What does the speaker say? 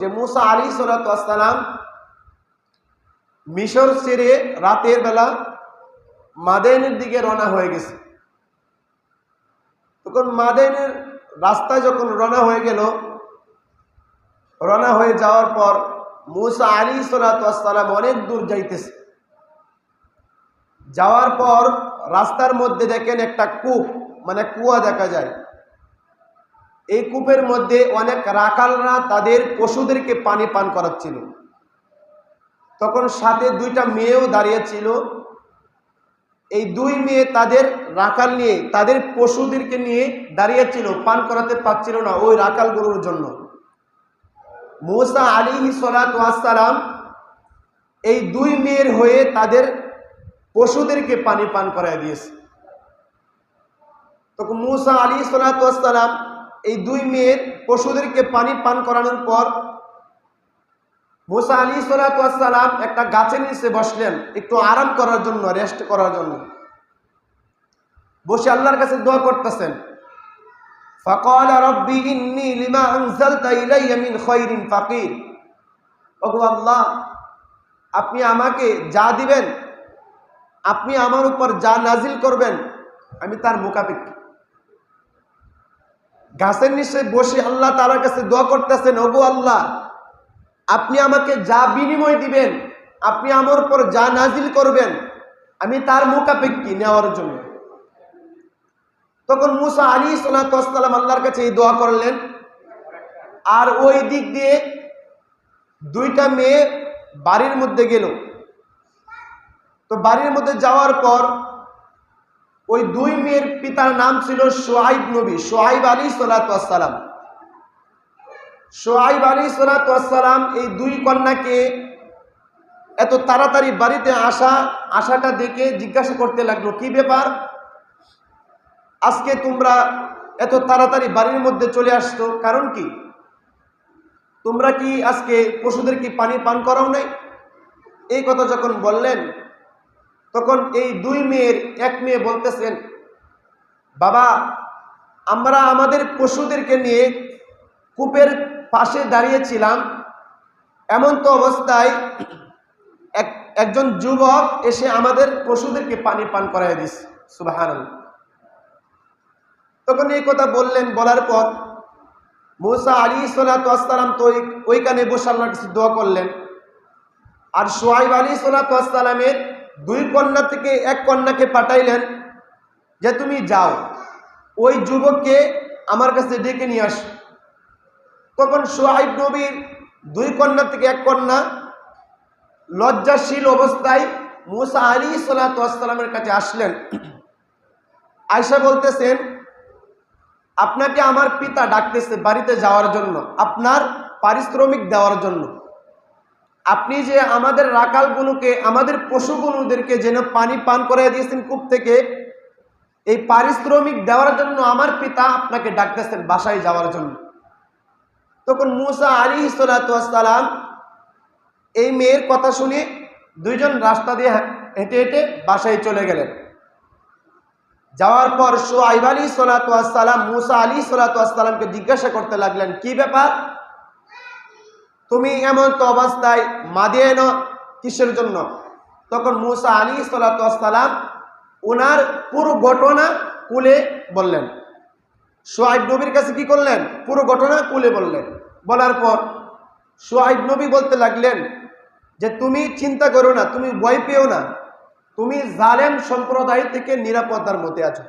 যে মুসা আলী সালাম মিশর ছেড়ে রাতের বেলা মাদেনের দিকে রওনা হয়ে গেছে। তখন মাদেনের রাস্তায় যখন রওনা হয়ে গেল, রওনা হয়ে যাওয়ার পর মুসা আলী সালাম অনেক দূর যাইতেছে। যাওয়ার পর রাস্তার মধ্যে দেখেন একটা কূপ মানে কুয়া দেখা যায়। এই কূপের মধ্যে অনেক রাখালরা তাদের পশুদেরকে পানি পান করাচ্ছিল। তখন সাথে দুইটা মেয়েও দাঁড়িয়েছিল। এই দুই মেয়ে তাদের রাখাল নিয়ে, তাদের পশুদেরকে নিয়ে দাঁড়িয়েছিল, পান করাতে পারছিল না ওই রাখাল গরুর জন্য। মৌসা আলী সালাম এই দুই মেয়ের হয়ে তাদের পশুদেরকে পানি পান করায় দিয়েছে। তখন মুসা আলী সালাম এই দুই মেয়ের পশুদেরকে পানি পান করানোর পর মোসা আলী সালাম একটা গাছের নিচে বসলেন, একটু আরাম করার জন্য রেস্ট করার জন্য। বসে আল্লাহর কাছে দোয়া করতেছেন আপনি আমাকে যা দিবেন, আপনি আমার উপর যা নাজিল করবেন, আমি তার মোকাপেক্ষী গাছের নিচে বসে আল্লাহ তালার কাছে দোয়া করতেছেন, ওগো আল্লাহ, আপনি আমাকে যা বিনিময় দিবেন, আপনি আমার উপর যা নাজিল করবেন, আমি তার মোকাপেক্ষী নেওয়ার জন্য। তখন মুসা আলী সালাম আল্লাহর কাছে এই দোয়া করলেন। আর ওই দিক দিয়ে দুইটা মেয়ে বাড়ির মধ্যে গেল। তো বাড়ির মধ্যে যাওয়ার পর ওই দুই মেয়ের পিতার নাম ছিল সোহাইব নবী, সোহাইব আলী সালাতাম সোহাইব আলী সালাতাম এই দুই কন্যাকে এত তাড়াতাড়ি বাড়িতে আসা, আসাটা দেখে জিজ্ঞাসা করতে লাগল, কি ব্যাপার? আজকে তোমরা এত তাড়াতাড়ি বাড়ির মধ্যে চলে আসতো কারণ কি? তোমরা কি আজকে পশুদের কি পানি পান করাও নাই? এই কথা যখন বললেন তখন এই দুই মেয়ের এক মেয়ে বলতেছেন, বাবা, আমরা আমাদের পশুদেরকে নিয়ে কূপের পাশে দাঁড়িয়েছিলাম। এমন তো অবস্থায় এক, একজন যুবক এসে আমাদের পশুদেরকে পানি পান করাই দিস। সুবাহান তখন এই কথা বললেন, বলার পর মৌসা আলী সালাতাম তো ওইখানে বসে আল্লাহর কাছে দোয়া করলেন। আর সোহাইব আলী সালাতামের দুই কন্যা থেকে এক কন্যাকে পাঠাইলেন যে, তুমি যাও, ওই যুবককে আমার কাছে ডেকে নিয়ে আস। তখন সোহাইব নবীর দুই কন্যা থেকে এক কন্যা লজ্জাশীল অবস্থায় মুসা আলী সালাতামের কাছে আসলেন। আয়সা বলতেছেন, আপনাকে আমার পিতা ডাকতেছে বাড়িতে যাওয়ার জন্য, আপনার পারিশ্রমিক দেওয়ার জন্য। আপনি যে আমাদের রাকালগুলোকে, আমাদের পশুগুলোদেরকে যেন পানি পান করে দিয়েছেন কূপ থেকে, এই পারিশ্রমিক দেওয়ার জন্য আমার পিতা আপনাকে ডাকতেছেন বাসায় যাওয়ার জন্য। তখন মুসা আলী সালাম এই মেয়ের কথা শুনে দুইজন রাস্তা দিয়ে হেঁটে হেঁটে বাসায় চলে গেলেন। যাওয়ার পর সোয়াইব আলী সালাতাম মুসা আলী সালাতামকে জিজ্ঞাসা করতে লাগলেন, কি ব্যাপার? তুমি এমন তো অবস্থায় মাদিয়ে এনো কিসের জন্য? তখন মুসা আলী সালাতাম ওনার পুরো ঘটনা কুলে বললেন। সোয়াইব নবীর কাছে কি করলেন? পুরো ঘটনা কুলে বললেন। বলার পর সোয়াইব নবী বলতে লাগলেন যে, তুমি চিন্তা করো না, তুমি ভয় পেও না। তুমি জালেম সম্প্রদায় থেকে নিরাপত্তার মধ্যে আছো।